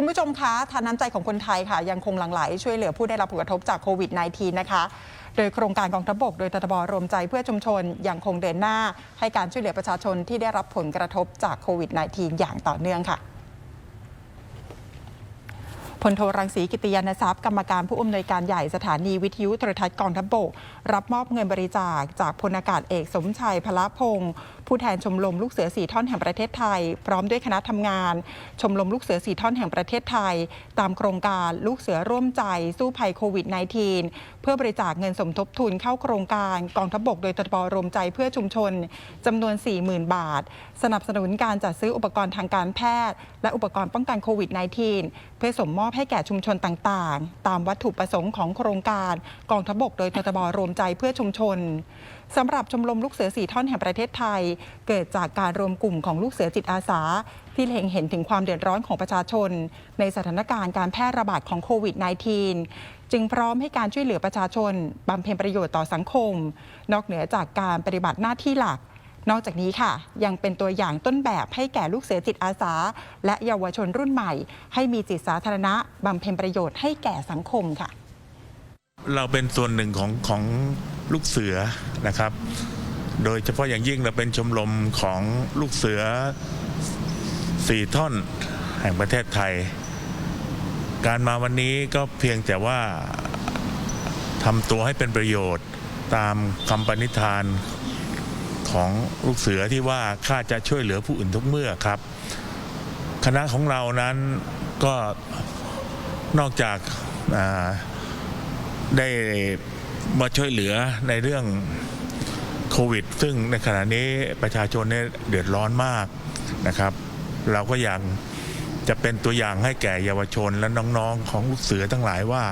คุณผู้ชมคะทานน้ำใจของคนไทยค่ะ ยังคงหลั่งไหล ช่วยเหลือผู้ได้รับผลกระทบจากโควิด -19 นะคะ โดยโครงการกองทัพบก โดยตทบรวมใจเพื่อชุมชนยังคงเดินหน้า ให้การช่วยเหลือประชาชนที่ได้รับผลกระทบจากโควิด -19 อย่างต่อเนื่องค่ะพลโทรังสีกิติยานทรัพย์กรรมการผู้อำนวยการใหญ่สถานีวิทยุโทรทัศน์กองทัพบก รับมอบเงินบริจาคจากพลอากาศเอกสมชัยพละพงศ์ ผู้แทนชมรมลูกเสือสีท่อนแห่งประเทศไทย พร้อมด้วยคณะทำงาน ชมรมลูกเสือสีท่อนแห่งประเทศไทย ตามโครงการลูกเสือร่วมใจสู้ภัยโควิด -19 เพื่อบริจาคเงินสมทบทุนเข้าโครงการกองทัพบกโดยตบรวมใจเพื่อชุมชนจำนวน 40,000 บาท สนับสนุนการจัดซื้ออุปกรณ์ทางการแพทย์ และอุปกรณ์ป้องกันโควิด -19 เพื่อส่งมอบให้แก่ชุมชนต่างๆ ตามวัตถุประสงค์ของโครงการกองทัพบกโดยตบรวมใจเพื่อชุมชน สำหรับชมรมลูกเสือสีท่อนแห่งประเทศไทย เกิดจากการรวมกลุ่มของลูกเสือจิตอาสา ที่เล็งเห็นถึงความเดือดร้อนของประชาชน ในสถานการณ์การแพร่ระบาดของโควิด -19 จึงพร้อมให้การช่วยเหลือประชาชนบำเพ็ญประโยชน์ต่อสังคม นอกเหนือจากการปฏิบัติหน้าที่หลัก นอกจากนี้ค่ะ ยังเป็นตัวอย่างต้นแบบให้แก่ลูกเสือจิตอาสา และเยาวชนรุ่นใหม่ ให้มีจิตสาธารณะบำเพ็ญประโยชน์ให้แก่สังคมค่ะ เราเป็นส่วนหนึ่งของของ ลูกเสือนะครับ โดยเฉพาะอย่างยิ่งเราเป็นชมรมของลูกเสือสี่ท่อนแห่งประเทศไทย การมาวันนี้ก็เพียงแต่ว่าทำตัวให้เป็นประโยชน์ตามคำปณิธานของลูกเสือที่ว่าข้าจะช่วยเหลือผู้อื่นทุกเมื่อครับ คณะของเรานั้นก็นอกจากได้ มาช่วยเหลือในเรื่องโควิด ซึ่งในขณะนี้ประชาชนเนี่ยเดือดร้อนมากนะครับ เราก็อยากจะเป็นตัวอย่างให้แก่เยาวชนและน้องๆของลูกเสือทั้งหลายว่า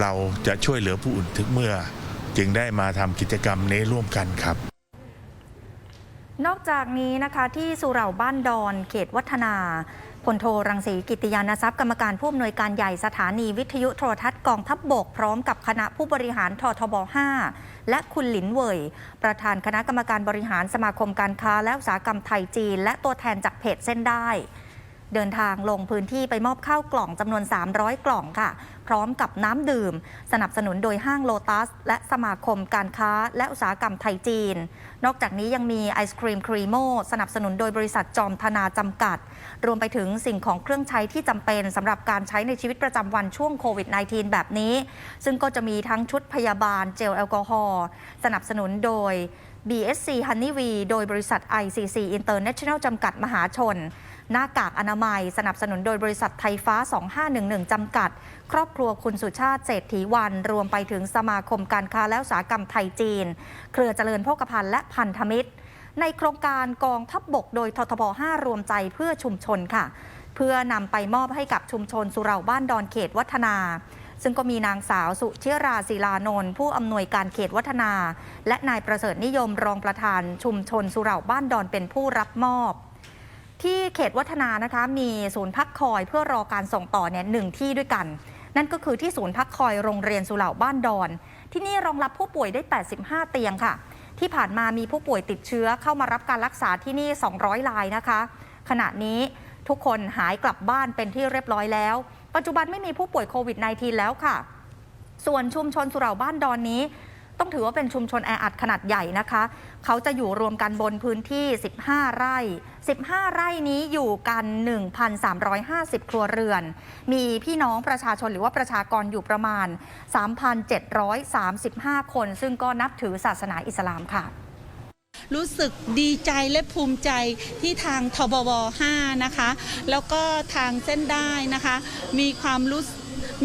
เราจะช่วยเหลือผู้อื่นทุกเมื่อ จึงได้มาทำกิจกรรมนี้ร่วมกันครับ นอกจากนี้นะคะที่สุเหร่าบ้านดอนเขตวัฒนา พลโทรังสีกิติยานทรัพย์กรรมการผู้อำนวยการใหญ่สถานีวิทยุโทรทัศน์กองทัพบบก พร้อมกับคณะผู้บริหารททบ 5 และคุณหลินเว่ยประธานคณะกรรมการบริหารสมาคมการค้าและอุตสาหกรรมไทยจีน และตัวแทนจากเพจเส้นได้ เดินทางลงพื้นที่ไปมอบข้าวกล่องจำนวน 300 กล่องค่ะ พร้อมกับน้ำดื่ม สนับสนุนโดยห้างโลตัส และสมาคมการค้าและอุตสาหกรรมไทยจีน นอกจากนี้ยังมีไอศครีมครีโมสนับสนุนโดยบริษัทจอมธนาจำกัด รวมไปถึงสิ่งของเครื่องใช้ที่จำเป็นสำหรับการใช้ในชีวิตประจำวันช่วงโควิด -19 แบบนี้ ซึ่งก็จะมีทั้งชุดพยาบาลเจลแอลกอฮอล์สนับสนุนโดย BSC Honeywee โดยบริษัท ICC International จำกัดมหาชน หน้ากากอนามัย สนับสนุนโดยบริษัทไทยฟ้า 2511 จำกัด ครอบครัวคุณสุชาติเศรษฐีวัน รวมไปถึงสมาคมการค้าและอุตสาหกรรมไทยจีน เครือเจริญโภคภัณฑ์และพันธมิตร ในโครงการกองทัพบบกโดยททบ 5 รวมใจเพื่อชุมชนค่ะ เพื่อนำไปมอบให้กับชุมชนสุเหร่าบ้านดอนเขตวัฒนาซึ่งก็มีนางสาวสุเชราศิลานนท์ผู้อำนวยการเขตวัฒนา และนายประเสริฐนิยมรองประธานชุมชนสุเหร่าบ้านดอนเป็นผู้รับมอบ ที่เขตวัฒนานะคะ มีศูนย์พักคอยเพื่อรอการส่งต่อเนี่ยหนึ่งที่ด้วยกัน นั่นก็คือที่ศูนย์พักคอยโรงเรียนสุเหร่าบ้านดอน ที่นี่รองรับผู้ป่วยได้ 85 เตียงค่ะ ที่ผ่านมามีผู้ป่วยติดเชื้อเข้ามารับการรักษาที่นี่ 200รายนะคะ ขณะนี้ทุกคนหายกลับบ้านเป็นที่เรียบร้อยแล้ว ปัจจุบันไม่มีผู้ป่วยโควิด -19 แล้วค่ะ ส่วนชุมชนสุเหร่าบ้านดอนนี้ ต้องถือว่าเป็นชุมชนแออัดขนาดใหญ่นะคะ เขาจะอยู่รวมกันบนพื้นที่ 15 ไร่ 15 ไร่นี้อยู่กัน 1,350 ครัวเรือน มีพี่น้องประชาชนหรือว่าประชากรอยู่ประมาณ 3,735 คน ซึ่งก็นับถือศาสนาอิสลามค่ะรู้สึกดีใจและภูมิใจที่ทางทบว 5 นะคะ แล้วก็ทางเส้นได้นะคะ มีความรู้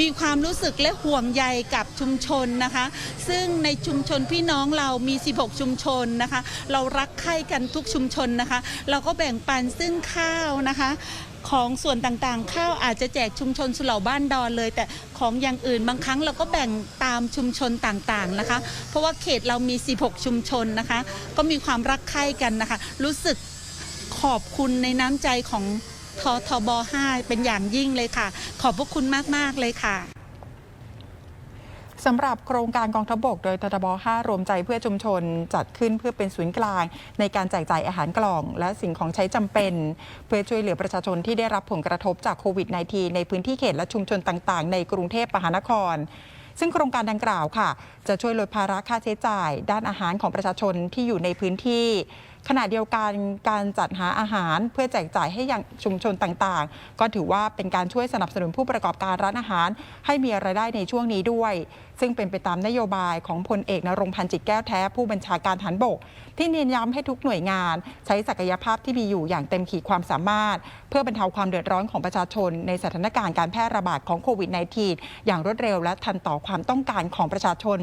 มีความรู้สึกและห่วงใยกับชุมชนนะคะ ซึ่งในชุมชนพี่น้องเรามี 16 ชุมชนนะคะ เรารักใคร่กันทุกชุมชนนะคะ เราก็แบ่งปันซึ่งข้าวนะคะของส่วนต่างๆ ข้าวอาจจะแจกชุมชนสุเหร่าบ้านดอนเลย แต่ของอย่างอื่นบางครั้งเราก็แบ่งตามชุมชนต่างๆนะคะ เพราะว่าเขตเรามี 16 ชุมชนนะคะ ก็มีความรักใคร่กันนะคะ รู้สึกขอบคุณในน้ำใจของ ททบ 5 เป็นอย่างยิ่งเลยค่ะ ขอบพระคุณมาก ๆ เลยค่ะสำหรับโครงการกองทัพบกโดยททบ 5 รวมใจเพื่อชุมชนจัดขึ้นเพื่อเป็นศูนย์กลาง ในการแจกจ่ายอาหารกล่อง และสิ่งของใช้จำเป็น เพื่อช่วยเหลือประชาชนที่ได้รับผลกระทบจากโควิด -19 ในพื้นที่เขตและชุมชนต่างๆ ในกรุงเทพมหานคร ซึ่งโครงการดังกล่าวค่ะ จะช่วยลดภาระค่าใช้จ่าย ด้านอาหารของประชาชนที่อยู่ในพื้นที่ ขณะเดียวกันการจัดหาอาหารเพื่อแจกจ่ายให้ยังชุมชนต่างๆ ก็ถือว่าเป็นการช่วยสนับสนุนผู้ประกอบการร้านอาหาร ให้มีรายได้ในช่วงนี้ด้วย ซึ่งเป็นไปตามนโยบายของพลเอกนรงพันธ์จิตแก้วแท้ผู้บัญชาการฐานบก ที่เน้นย้ำให้ทุกหน่วยงาน ใช้ศักยภาพที่มีอยู่อย่างเต็มขีดความสามารถ เพื่อบรรเทาความเดือดร้อนของประชาชน ในสถานการณ์การแพร่ระบาดของโควิด -19 อย่างรวดเร็วและทันต่อความต้องการของประชาชน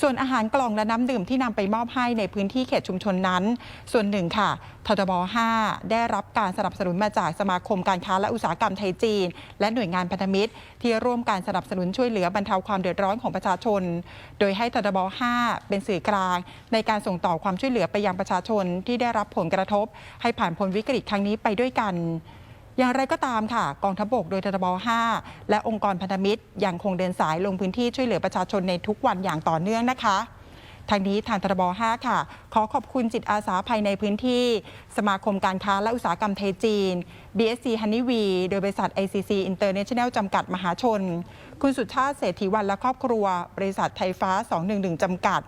ส่วนอาหารกล่องและน้ำดื่มที่นำไปมอบให้ในพื้นที่เขตชุมชนนั้น ส่วนหนึ่งค่ะททบ5 ได้รับการสนับสนุนมาจากสมาคมการค้าและอุตสาหกรรมไทยจีน และหน่วยงานพันธมิตร ที่ร่วมการสนับสนุนช่วยเหลือบรรเทาความเดือดร้อนของประชาชน โดยให้ททบ5 เป็นสื่อกลาง ในการส่งต่อความช่วยเหลือไปยังประชาชนที่ได้รับผลกระทบ ให้ผ่านพ้นวิกฤตครั้งนี้ไปด้วยกัน อย่างไรก็ตามค่ะ กองทัพบกโดยททบ 5 และองค์กรพันธมิตร ยังคงเดินสายลงพื้นที่ช่วยเหลือประชาชนในทุกวันอย่างต่อเนื่องนะคะทางนี้ทางททบ5ค่ะ ขอขอบคุณจิตอาสาภายในพื้นที่ สมาคมการค้าและอุตสาหกรรมไทยจีน BSC Honeywe โดยบริษัท ICC International จำกัดมหาชน คุณสุชาติเศรษฐีวันและครอบครัว บริษัทไทยฟ้า 211 จำกัด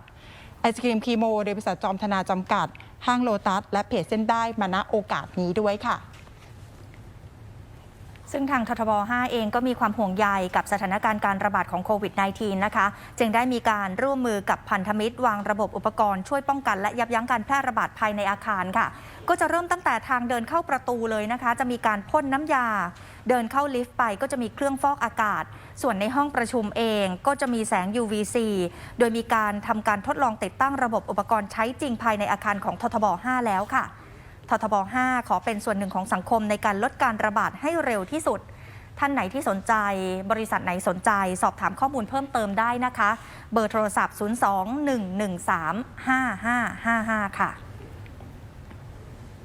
ไอศครีมคีโม โดยบริษัทจอมธนาจำกัด ห้างโลตัส และเพจเส้นได้มาณโอกาสนี้ด้วยค่ะ ซึ่งทางททบ 5 เองก็มีความห่วงใยกับสถานการณ์การระบาดของโควิด -19 นะคะ จึงได้มีการร่วมมือกับพันธมิตร วางระบบอุปกรณ์ช่วยป้องกันและยับยั้งการแพร่ระบาดภายในอาคารค่ะ ก็จะเริ่มตั้งแต่ทางเดินเข้าประตูเลยนะคะ จะมีการพ่นน้ำยา เดินเข้าลิฟต์ไปก็จะมีเครื่องฟอกอากาศ ส่วนในห้องประชุมเองก็จะมีแสง UVC โดยมีการทำการทดลองติดตั้งระบบอุปกรณ์ใช้จริงภายในอาคารของททบ 5 แล้วค่ะ ททบ 5 ขอเป็นส่วนหนึ่งของสังคมในการลดการระบาดให้เร็วที่สุด ท่านไหนที่สนใจ บริษัทไหนสนใจ สอบถามข้อมูลเพิ่มเติมได้นะคะ เบอร์โทรศัพท์ 02 113 5555 ค่ะ